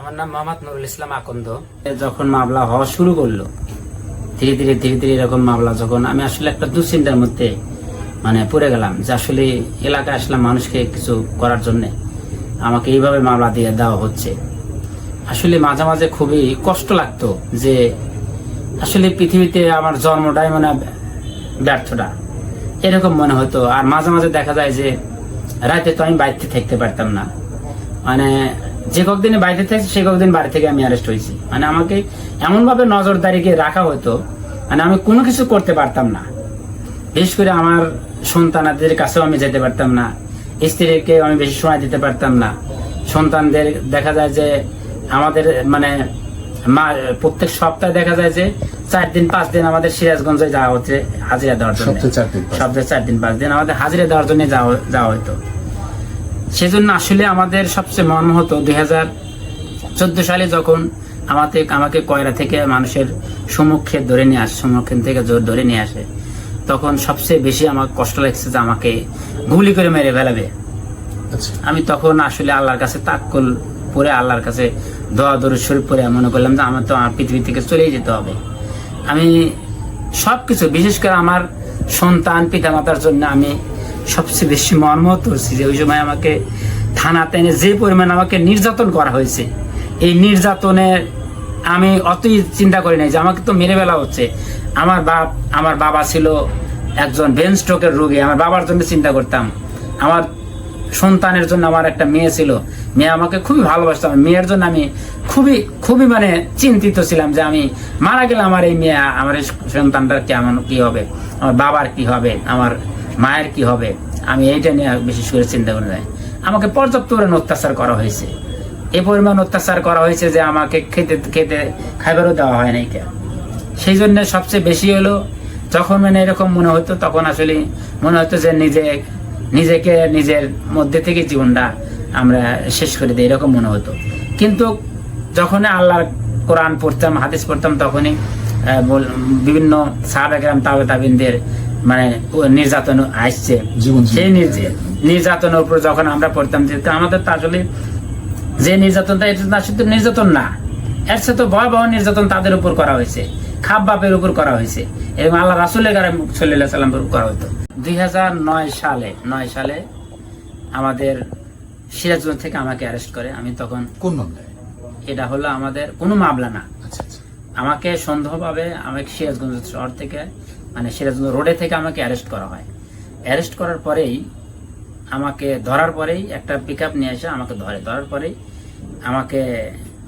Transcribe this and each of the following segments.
আমার নাম মোহাম্মদ নুরুল ইসলাম আকন্দ। যখন মামলা হওয়া শুরু করল, ধীরে ধীরে ধীরে ধীরে এরকম মামলা যখন আমি আসলে একটা দুশ্চিন্তার মধ্যে মানে পড়ে গেলাম যে আসলে এলাকায় আসলাম মানুষকে কিছু করার জন্য। আমাকে এইভাবে মামলা দিয়ে দেওয়া হচ্ছে। আসলে মাঝে মাঝে খুবই কষ্ট লাগতো যে আসলে পৃথিবীতে আমার জন্মটাই মানে ব্যর্থটা। এরকম মনে হতো। আর মাঝে মাঝে দেখা যায় যে রাতে তো আমি বাড়িতে থাকতে পারতাম না। মানে যে কতদিনে বাড়িতে থাকছি সে কতদিন বাড়ি থেকে আমি অ্যারেস্ট হয়েছি। মানে আমাকে এমন ভাবে নজরদারিকে রাখা হতো মানে আমি কোনো কিছু করতে পারতাম না। বিশেষ করে আমার সন্তানাদের কাছেও আমি যেতে পারতাম না। স্ত্রীকে আমি বেশি সময় দিতে পারতাম না। সন্তানদের দেখা যায় যে আমাদের মানে মা প্রত্যেক সপ্তাহে দেখা যায় যে চার দিন পাঁচ দিন আমাদের সিরাজগঞ্জে যাওয়া হচ্ছে হাজিরা দেওয়ার জন্য। সপ্তাহে চার দিন পাঁচ দিন আমাদের হাজিরা দেওয়ার জন্য যাওয়া যাওয়া হতো। সেজন্য আসলে আমাদের সবচেয়ে মর্ম হতো দুই হাজার চোদ্দ সালে যখন আমাদের আমাকে কয়রা থেকে মানুষের সম্মুখে ধরে নিয়ে আসে সম্মুখীন থেকে জোর ধরে নিয়ে আসে তখন সবচেয়ে বেশি আমার কষ্ট লাগছে যে আমাকে গুলি করে মেরে ফেলাবে। আচ্ছা। আমি তখন আসলে আল্লাহর কাছে তাক্কল পরে আল্লাহর কাছে দোয়া দরুদ শরীফ পরে মনে করলাম যে আমার তো আমার পৃথিবী থেকে চলেই যেতে হবে। আমি সবকিছু বিশেষ করে আমার সন্তান পিতামাতার জন্য আমি সবচেয়ে বেশি মর্মহত হচ্ছি যে ওই সময় আমাকে থানাতে এনে যে পরিমাণ আমাকে নির্যাতন করা হয়েছে, এই নির্যাতনের আমি অতই চিন্তা করি নাই যে আমাকে তো মেরে ফেলা হচ্ছে। আমার বাপ, আমার বাবা ছিল একজন ব্রেন স্ট্রোকের রোগী, আমার বাবার জন্য চিন্তা করতাম। আমার সন্তানের জন্য আমার একটা মেয়ে ছিল, মেয়ে আমাকে খুবই ভালোবাসতো। আমার মেয়ের জন্য আমি খুবই খুবই মানে চিন্তিত ছিলাম যে আমি মারা গেলে আমার এই মেয়ে, আমার এই সন্তানটার কেমন কি হবে? আমার বাবার কি হবে? আমার মায়ের কি হবে? আমি এইটা নিয়ে বিশেষ করে চিন্তা করে যাই আমাকে পর্যাপ্ত পরিমাণ অত্যাচার করা হয়েছে। এ পরিমাণ অত্যাচার করা হয়েছে যে আমাকে খেতে খেতে খাইবারও দেওয়া হয় নাই কে? সেই জন্য সবচেয়ে বেশি হলো, যখন মানে এরকম মনে হতো, তখন আসলে মনে হতো যে নিজে, নিজেকে, নিজের মধ্যে থেকে জীবনটা আমরা শেষ করে দিই, এরকম মনে হতো। কিন্তু যখন আল্লাহর কোরআন পড়তাম, হাদিস পড়তাম, তখনই বিভিন্ন সাহাবাহাম তাবে তাবিনদের মানে নির্যাতন আসছে। সেই নির্যাতনের উপর যখন আমরা পড়তাম যে আমাদের তো আসলে যে নির্যাতনটা এটা না শুধু নির্যাতন না। এর সাথে ভয়াবহ নির্যাতন তাদের উপর করা হয়েছে। খাপ বাপের উপর করা হয়েছে। এবং আল্লাহ রাসুলের গারে সাল্লাহ সাল্লাম করা হতো। দুই নয় সালে নয় সালে আমাদের সিরাজগঞ্জ থেকে আমাকে অ্যারেস্ট করে। আমি তখন কোন মামলায়? এটা হলো আমাদের কোনো মামলা না। আচ্ছা আচ্ছা। আমাকে সন্দেহভাবে আমাকে সিরাজগঞ্জ শহর থেকে মানে সিরাজগঞ্জ রোডে থেকে আমাকে অ্যারেস্ট করা হয়। অ্যারেস্ট করার পরেই আমাকে ধরার পরেই একটা পিক নিয়ে এসে আমাকে ধরে। ধরার পরেই আমাকে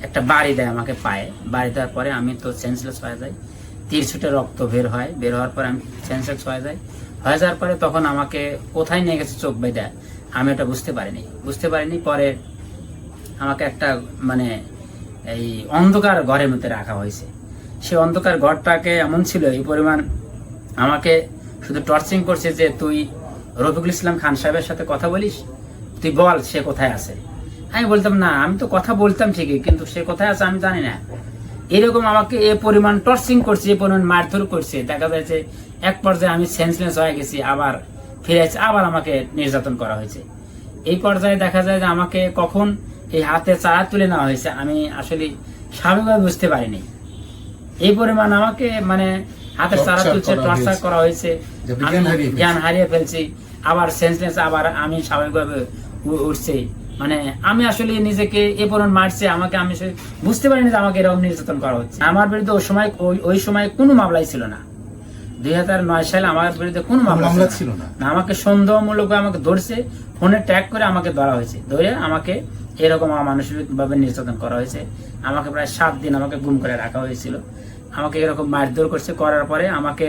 একটা বাড়ি দেয় আমাকে পায়ে। বাড়ি দেওয়ার পরে আমি তো সেন্সলেস হয়ে যাই। তীর ছুটে রক্ত বের হয়। বের হওয়ার পরে আমি সেন্সলেস হয়ে যাই। হয়ে যাওয়ার পরে তখন আমাকে কোথায় নিয়ে গেছে চোখ বেঁধে? আমি এটা বুঝতে পারিনি। বুঝতে পারিনি পরে আমাকে একটা মানে এই অন্ধকার ঘরের মধ্যে রাখা হয়েছে। সেই অন্ধকার ঘরটাকে এমন ছিল, এই পরিমাণ আমাকে শুধু টর্চিং করছে যে তুই রফিকুল ইসলাম খান সাহেবের সাথে কথা বলিস? তুই বল সে কোথায় আছে? আমি বলতাম, না, আমি তো কথা বলতাম ঠিকই, কিন্তু সে কোথায় আছে আমি জানি না। এরকম আমাকে এ পরিমাণ টর্চিং করছে, এ পরিমাণ মারধর করছে। দেখা যাচ্ছে এক পর্যায়ে আমি সেন্সলেস হয়ে গেছি, আবার ফিরে আবার আমাকে নির্যাতন করা হয়েছে। এই পর্যায়ে দেখা যায় যে আমাকে কখন এই হাতে চারা তুলে নেওয়া হয়েছে, আমি আসলে স্বাভাবিকভাবে বুঝতে পারিনি। এই পরিমাণ আমাকে মানে হাতের Torture তুলছে টর্চার করা হয়েছে। আমি জ্ঞান হারিয়ে ফেলছি। আবার সেন্সলেস আবার আমি স্বাভাবিকভাবে উঠছি। মানে আমি আসলে নিজেকে এ পরিমাণ মারছে আমাকে আমি বুঝতে পারিনি যে আমাকে এরকম নির্যাতন করা হচ্ছে। আমার বিরুদ্ধে ওই সময় ওই- সময় কোনো মামলাই ছিল না। দুই হাজার নয় সালে আমার বিরুদ্ধে কোনো মামলা ছিল না। আমাকে সন্দেহমূলক আমাকে ধরছে ফোনে ট্যাগ করে আমাকে ধরা হয়েছে। ধরে আমাকে এরকম আমার মানসিক ভাবে নির্যাতন করা হয়েছে। আমাকে প্রায় সাত দিন আমাকে গুম করে রাখা হয়েছিল। আমাকে এরকম মারধর করছে করার পরে আমাকে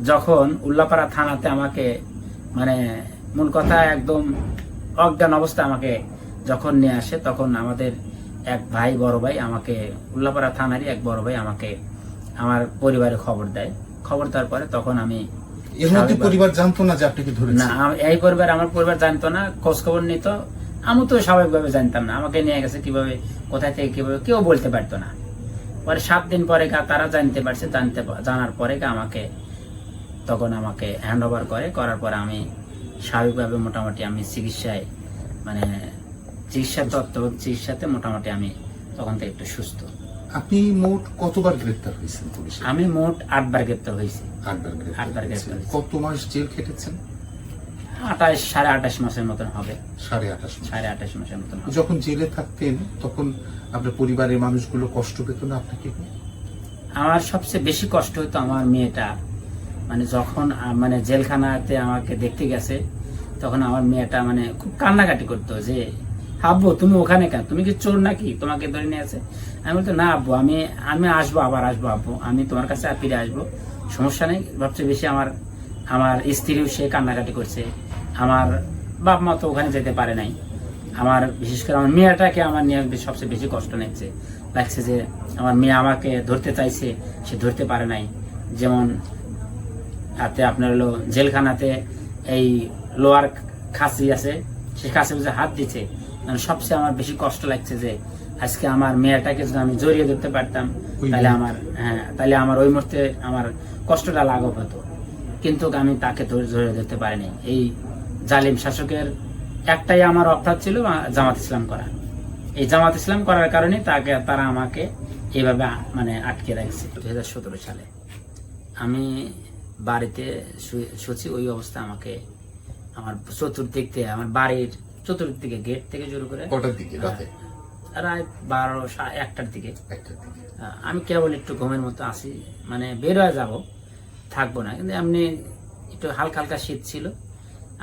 যখন উল্লাপাড়া থানাতে আমাকে মানে মূল কথা একদম অজ্ঞান অবস্থা আমাকে যখন নিয়ে আসে তখন আমাদের এক ভাই বড় ভাই আমাকে উল্লাপাড়া থানারই এক বড় ভাই আমাকে আমার পরিবারে খবর দেয়। খবর দেওয়ার পরে তখন আমি পরিবার জানতো না যে আপনাকে না এই পরিবার আমার পরিবার জানতো না খোঁজ খবর নিত। আমি তো স্বাভাবিকভাবে জানতাম না আমাকে নিয়ে গেছে কীভাবে কোথায় থেকে কীভাবে কেউ বলতে পারতো না। পরে সাত দিন পরে গা তারা জানতে পারছে জানতে জানার পরে গা আমাকে তখন আমাকে হ্যান্ড ওভার করে। করার পরে আমি স্বাভাবিকভাবে মোটামুটি আমি চিকিৎসায় মানে চিকিৎসা তত্ত্ব চিকিৎসাতে মোটামুটি আমি তখন থেকে একটু সুস্থ। আপনি মোট কতবার গ্রেপ্তার হয়েছেন আমি মোট আটবার গ্রেপ্তার হয়েছি। আটবার গ্রেপ্তার হয়েছি। কত মাস জেল খেটেছেন? আঠাশ সাড়ে আঠাশ মাসের মতন হবে। সাড়ে আঠাশ সাড়ে আঠাশ মাসের মতন যখন জেলে থাকতেন তখন আপনার পরিবারের মানুষগুলো কষ্ট পেত না আপনাকে? আমার সবচেয়ে বেশি কষ্ট হতো আমার মেয়েটা। মানে যখন মানে জেলখানাতে আমাকে দেখতে গেছে তখন আমার মেয়েটা মানে খুব কান্নাকাটি করতো যে আব্বু তুমি ওখানে কেন? তুমি কি চোর নাকি? তোমাকে ধরে নিয়ে আছে আমি বলতো না আব্বু আমি আমি আসব আবার আসব আব্বু। আমি তোমার কাছে আর ফিরে আসব। সমস্যা নেই। সবচেয়ে বেশি আমার আমার স্ত্রীও সে কান্নাকাটি করছে। আমার বাপ মা তো ওখানে যেতে পারে নাই। আমার বিশেষ করে আমার মেয়েটাকে আমার নিয়ে সবচেয়ে বেশি কষ্ট নিচ্ছে লাগছে যে আমার মেয়ে আমাকে ধরতে চাইছে সে ধরতে পারে নাই। যেমন হাতে আপনার হলো জেলখানাতে এই লোয়ার খাসি আছে সে খাসি যে হাত দিচ্ছে সবচেয়ে আমার বেশি কষ্ট লাগছে যে আজকে আমার মেয়েটাকে যদি আমি জড়িয়ে ধরতে পারতাম তাহলে আমার হ্যাঁ তাহলে আমার ওই মুহূর্তে আমার কষ্টটা লাঘব হতো। কিন্তু আমি তাকে ধরে ধরতে পারিনি। এই জালিম শাসকের একটাই আমার অপরাধ ছিল জামাত ইসলাম করা। এই জামাত ইসলাম করার কারণে তাকে তারা আমাকে এইভাবে মানে আটকে রাখছে। দুই হাজার সতেরো সালে আমি বাড়িতে শুছি ওই অবস্থা আমাকে আমার চতুর্দিক থেকে আমার বাড়ির চতুর্দিকে গেট থেকে শুরু করে কটার দিকে? রাতে? প্রায় বারো একটার দিকে। আমি কেবল একটু ঘুমের মতো আসি মানে বের হয়ে যাব থাকব না। কিন্তু এমনি একটু হালকা হালকা শীত ছিল।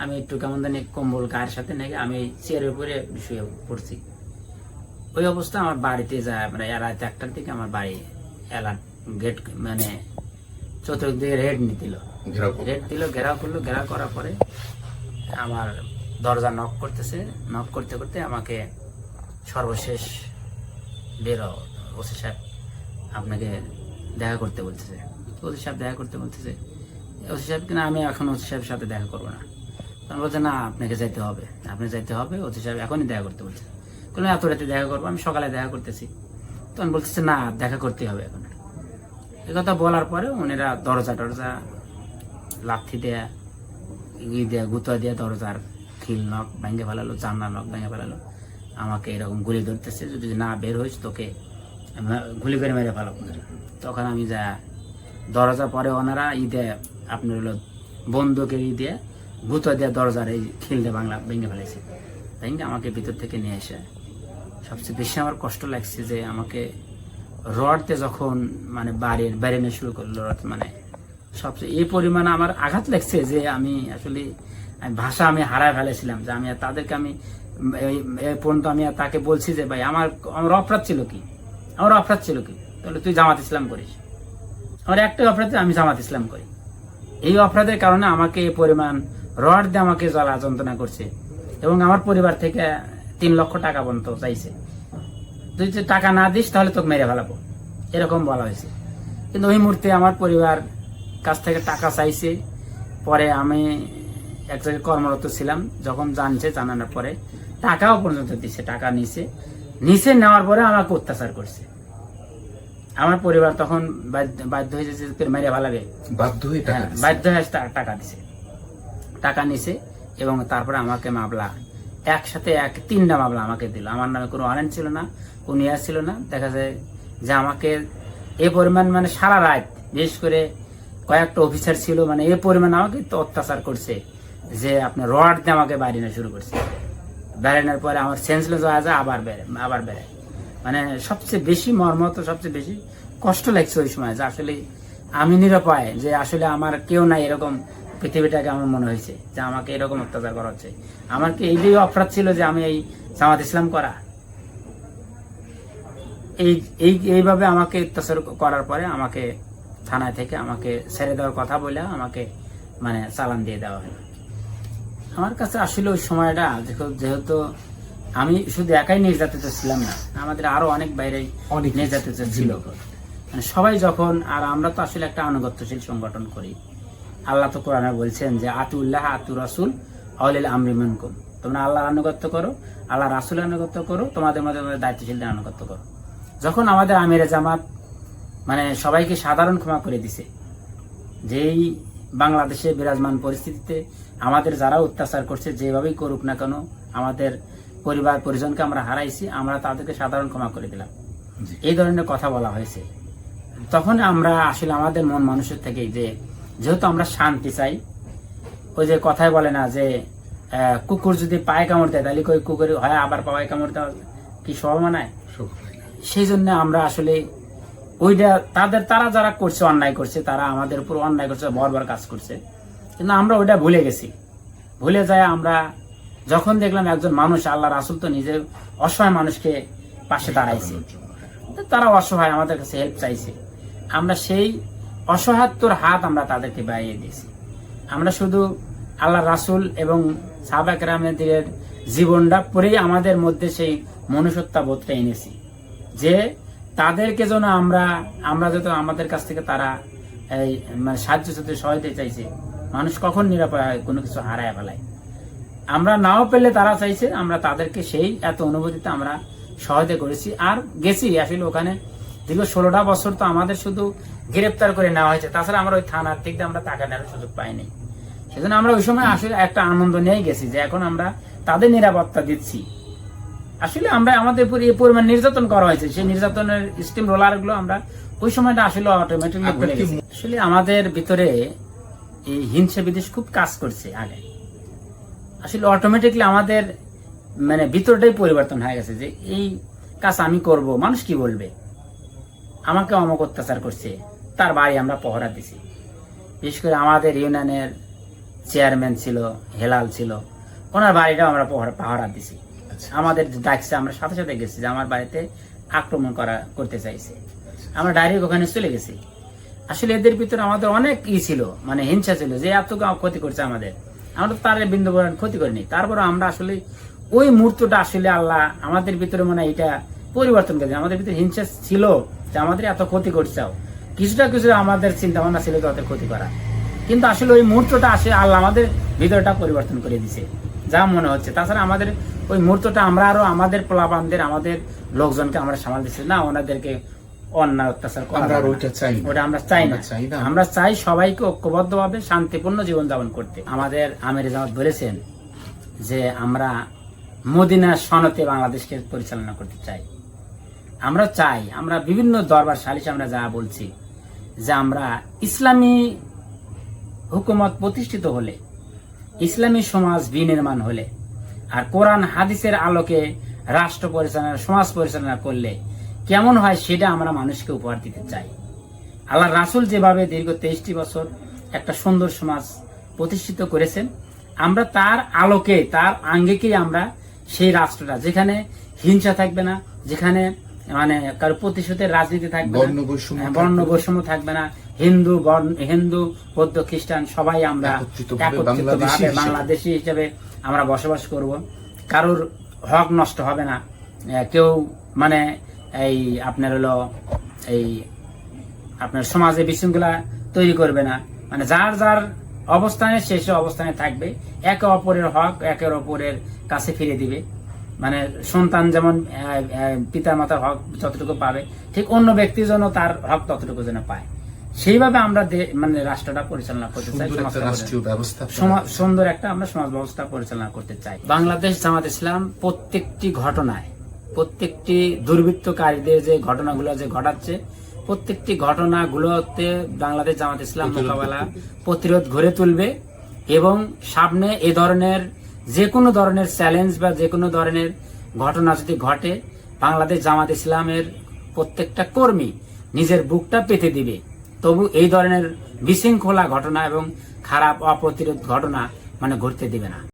আমি একটু কেমন জানি কম্বল গায়ের সাথে নাকি আমি চেয়ারের উপরে শুয়ে পড়ছি। ওই অবস্থা আমার বাড়িতে যায় মানে রাত একটার দিকে আমার বাড়ি এলার্ট গেট মানে চতুর্দিকে রেড নিতিল। রেড দিল ঘেরাও করল ঘেরাও করার পরে আমার দরজা নক করতেছে। নক করতে করতে আমাকে সর্বশেষ বেরো ওসি সাহেব আপনাকে দেখা করতে বলতেছে। ওসি সাহেব দেখা করতে বলতেছে ওসি সাহেব কিনা আমি এখন ওসি সাহেবের সাথে দেখা করব না। তখন বলছে, না, আপনাকে যাইতে হবে। আপনি যাইতে হবে? ওসি সাহেব, এখনই দেখা করতে বলছে। কোনো এত রাতে দেখা করব? আমি সকালে দেখা করতেছি। তখন বলতেছে, না, দেখা করতে হবে এখন। এ কথা বলার পরে ওনারা দরজা টরজা, লাথি দেয়া, ই দেয়া, গুতা দেয়া, দরজার খিল নখ ভেঙে ফেলালো, জানলা নখ ভেঙে ফেলালো। আমাকে এরকম গুলি ধরতেছে, যদি না বের হইস তোকে গুলি করে মেরে ফেলাবো তখন আমি যা, দরজা পরে ওনারা ই দেয়, আপনার হলো বন্দুকের ই দিয়ে গুতা দেয়া দরজার এই খিল বাংলা ভেঙে ফেলেছে। ভেঙে আমাকে ভিতর থেকে নিয়ে এসে। সবচেয়ে বেশি আমার কষ্ট লাগছে যে আমাকে রডতে যখন মানে বাড়ির বেরেনে শুরু করল রড মানে। সবচেয়ে এই পরিমাণে আমার আঘাত লাগছে যে আমি আসলে ভাষা আমি হারায় ফেলেছিলাম যে আমি তাদেরকে আমি এই- পর্যন্ত আমি তাকে বলছি যে ভাই আমার আমার অপরাধ ছিল কি? আমার অপরাধ ছিল কি? তাহলে তুই জামাত ইসলাম করিস। আমার একটাই অপরাধ আমি জামাত ইসলাম করি। এই অপরাধের কারণে আমাকে এই পরিমাণ রড দিয়ে আমাকে জ্বালা যন্ত্রণা করছে এবং আমার পরিবার থেকে তিন লক্ষ টাকা পর্যন্ত চাইছে। তুই যদি টাকা না দিস তাহলে তোকে মেরে ফেলাবো। এরকম বলা হয়েছে। কিন্তু ওই মুহূর্তে আমার পরিবার কাছ থেকে টাকা চাইছে। পরে আমি এক জায়গায় কর্মরত ছিলাম। যখন জানছে জানানোর পরে টাকাও পর্যন্ত দিছে টাকা নিছে। নিচে নেওয়ার পরে আমাকে অত্যাচার করছে। আমার পরিবার তখন বাধ্য- হয়েছে মেরে ফেলাবে। বাধ্য হয়ে হ্যাঁ। বাধ্য হয়ে টাকা দিছে। টাকা নিছে এবং তারপরে আমাকে মামলা, একসাথে এক, তিনটা মামলা আমাকে দিল। আমার নামে কোনো ওয়ারেন্ট ছিল না, কোনো ইয়ার ছিল না। দেখা যায় যে আমাকে এ পরিমাণ মানে সারা রাত, বিশেষ করে কয়েকটা অফিসার ছিল মানে এ পরিমাণ আমাকে তো অত্যাচার করছে যে আপনার রড দিয়ে আমাকে বাড়িয়ে শুরু করছে। বেড়ানোর পরে আমার সেন্সলেস হয়ে যায়, আবার বেড়ে আবার বেড়ে। মানে সবচেয়ে বেশি মর্মত সবচেয়ে বেশি কষ্ট লাগছে ওই সময় যে আসলে আমি নিরাপয়, যে আসলে আমার কেউ নাই এরকম পৃথিবীটাকে আমার মনে হয়েছে যে আমাকে এরকম অত্যাচার করা হচ্ছে। আমার কি এইটাই অপরাধ ছিল যে আমি এই জামাত ইসলাম করা? এই এই এইভাবে আমাকে অত্যাচার করার পরে আমাকে থানায় থেকে আমাকে ছেড়ে দেওয়ার কথা বলে আমাকে মানে চালান দিয়ে দেওয়া হলো। আমার কাছে আসলে ওই সময়টা যেহেতু- যেহেতু আমি শুধু একাই নির্যাতিত ছিলাম না আমাদের আরও অনেক বাইরে অনেক নির্যাতিত ছিল। মানে সবাই যখন আর আমরা তো আসলে একটা আনুগত্যশীল সংগঠন করি। আল্লাহ তো কোরআনে বলছেন যে আতুল্লাহ আতু রাসুল আউলিল আমরি মিনকুম। তোমরা আল্লাহর আনুগত্য করো আল্লাহ রাসুলের আনুগত্য করো তোমাদের মধ্যে তোমাদের দায়িত্বশীলদের আনুগত্য করো। যখন আমাদের আমিরে জামাত মানে সবাইকে সাধারণ ক্ষমা করে দিছে যেই বাংলাদেশে বিরাজমান পরিস্থিতিতে আমাদের যারা অত্যাচার করছে যেভাবেই করুক না কেন আমাদের পরিবার পরিজনকে আমরা হারাইছি আমরা তাদেরকে সাধারণ ক্ষমা করে দিলাম। এই ধরনের কথা বলা হয়েছে। তখন আমরা আসলে আমাদের মন মানুষের থেকে যে যেহেতু আমরা শান্তি চাই ওই যে কথায় বলে না যে কুকুর যদি পায়ে কামড় দেয় তাহলে ওই কুকুর হয়? আবার পায়ে কামড় দেওয়া কি সব হয় সেই জন্য আমরা আসলে ওইটা তাদের তারা যারা করছে অন্যায় করছে তারা আমাদের উপর অন্যায় করছে বরবার কাজ করছে। কিন্তু আমরা ওইটা ভুলে গেছি। ভুলে যায় আমরা যখন দেখলাম একজন মানুষ আল্লাহ রাসুল তো নিজে অসহায় মানুষকে পাশে দাঁড়াইছে। তারা অসহায় আমাদের কাছে হেল্প চাইছে। আমরা সেই অসহায়ত্বর হাত আমরা তাদেরকে বাড়িয়ে দিয়েছি। আমরা শুধু আল্লাহ রাসুল এবং সাহাবাক রামেদের জীবনটা পরেই আমাদের মধ্যে সেই মনুষ্যত্বা বোধটা এনেছি। যে তাদেরকে যেন আমরা আমরা যত আমাদের কাছ থেকে তারা এই মানে সাহায্য সাথে সহায়তা চাইছে, মানুষ কখন নিরাপদ হয়, কোনো কিছু হারায় ফেলায়। আমরা নাও পেলে তারা চাইছে, আমরা তাদেরকে সেই এত অনুভূতিতে আমরা সহায়তা করেছি। আর গেছি, আসলে ওখানে দীর্ঘ ষোলোটা বছর তো আমাদের শুধু গ্রেপ্তার করে নেওয়া হয়েছে। তাছাড়া আমরা ওই থানার দিক দিয়ে আমরা টাকা নেওয়ার সুযোগ পাইনি। সেজন্য আমরা ওই সময় আসলে একটা আনন্দ নিয়ে গেছি যে এখন আমরা তাদের নিরাপত্তা দিচ্ছি। আসলে আমরা আমাদের এই পরিমাণ নির্যাতন করা হয়েছে। সেই নির্যাতনের স্টিম রোলারগুলো আমরা ওই সময়টা আসলে অটোমেটিকলি কি- গেছি। আসলে আমাদের ভিতরে এই হিংসা বিদেশ খুব কাজ করছে আগে। আসলে অটোমেটিকলি আমাদের মানে ভিতরটাই পরিবর্তন হয়ে গেছে যে এই কাজ আমি করব মানুষ কি বলবে? আমাকে অমক অত্যাচার করছে। তার বাড়ি আমরা পহরা দিছি। বিশেষ করে আমাদের ইউনিয়নের চেয়ারম্যান ছিল হেলাল ছিল ওনার বাড়িটাও আমরা পহরা পাহারা দিছি। আচ্ছা। আমাদের ডাকছে আমরা সাথে সাথে গেছি যে আমার বাড়িতে আক্রমণ করা করতে চাইছে। আমরা ডাইরেক্ট ওখানে চলে গেছি। আসলে এদের ভিতরে আমাদের অনেক ই ছিল মানে হিংসা ছিল যে এত গা- ক্ষতি করছে আমাদের। আমরা তো তার বিন্দু ক্ষতি করিনি। তারপরে আমরা আসলে ওই মুহূর্তটা আসলে আল্লাহ আমাদের ভিতরে মনে এটা পরিবর্তন করেছে আমাদের ভিতরে হিংসা ছিল যে আমাদের এত ক্ষতি করছাও কিছুটা কিছু আমাদের চিন্তা ভাবনা ছিল তাদের ক্ষতি করা। কিন্তু আসলে ওই মুহূর্তটা আসে আল্লাহ আমাদের ভিতরটা পরিবর্তন করে দিছে। যা মনে হচ্ছে। তাছাড়া আমাদের ওই মুহূর্তটা আমরা আরও আমাদের পোলাপানদের আমাদের লোকজনকে আমরা সামাল দিচ্ছি। না ওনাদেরকে অন্যায় অত্যাচার করা আমরা চাই না। ওটা আমরা চাই না। আমরা সবাইকে ঐক্যবদ্ধভাবে শান্তিপূর্ণ জীবনযাপন করতে। আমাদের আমির জামাত বলেছেন যে আমরা মদিনার সনতে বাংলাদেশকে পরিচালনা করতে চাই। আমরা চাই আমরা বিভিন্ন দরবার সালিশে আমরা যা বলছি যে আমরা ইসলামী হুকুমত প্রতিষ্ঠিত হলে, ইসলামী সমাজ বিনির্মাণ হলে, আর কোরআন হাদিসের আলোকে রাষ্ট্র পরিচালনা, সমাজ পরিচালনা করলে কেমন হয় সেটা আমরা মানুষকে উপহার দিতে চাই। আল্লাহ রাসুল যেভাবে দীর্ঘ তেইশটি বছর একটা সুন্দর সমাজ প্রতিষ্ঠিত করেছেন, আমরা তার আলোকে, তার আঙ্গিকেই আমরা সেই রাষ্ট্রটা, যেখানে হিংসা থাকবে না, যেখানে মানে কারও প্রতিশোধের রাজনীতি থাকবে বর্ণ বৈষম্য হ্যাঁ, থাকবে। না। হিন্দু হিন্দু বৌদ্ধ খ্রিস্টান সবাই আমরা একত্রিতভাবে বাংলাদেশী হিসেবে। আমরা বসবাস করব। কারোর হক নষ্ট হবে না। কেউ মানে এই আপনার হলো এই আপনার সমাজে বিশৃঙ্খলা তৈরি করবে না। মানে যার যার অবস্থানে সে সে অবস্থানে থাকবে। একে অপরের হক একে অপরের কাছে ফিরে দিবে। মানে সন্তান যেমন পিতা মাতার হক যতটুকু পাবে ঠিক অন্য ব্যক্তির জন্য তার হক ততটুকু যেন পায়। সেইভাবে আমরা মানে রাষ্ট্রটা পরিচালনা করতে চাই সুন্দর একটা আমরা সমাজ ব্যবস্থা পরিচালনা করতে চাই। বাংলাদেশ জামাত ইসলাম প্রত্যেকটি ঘটনায় প্রত্যেকটি দুর্বৃত্তকারীদের যে ঘটনাগুলো যে ঘটাচ্ছে প্রত্যেকটি ঘটনাগুলোতে বাংলাদেশ জামাত ইসলাম মোকাবেলা প্রতিরোধ গড়ে তুলবে এবং সামনে এ ধরনের যে কোনো ধরনের চ্যালেঞ্জ বা যে কোনো ধরনের ঘটনা যদি ঘটে, বাংলাদেশ জামাত ইসলামের প্রত্যেকটা কর্মী নিজের বুকটা পেতে দিবে। তবু এই ধরনের বিশৃঙ্খলা ঘটনা এবং খারাপ, অপ্রতিরোধ ঘটনা মানে ঘটতে দিবে না।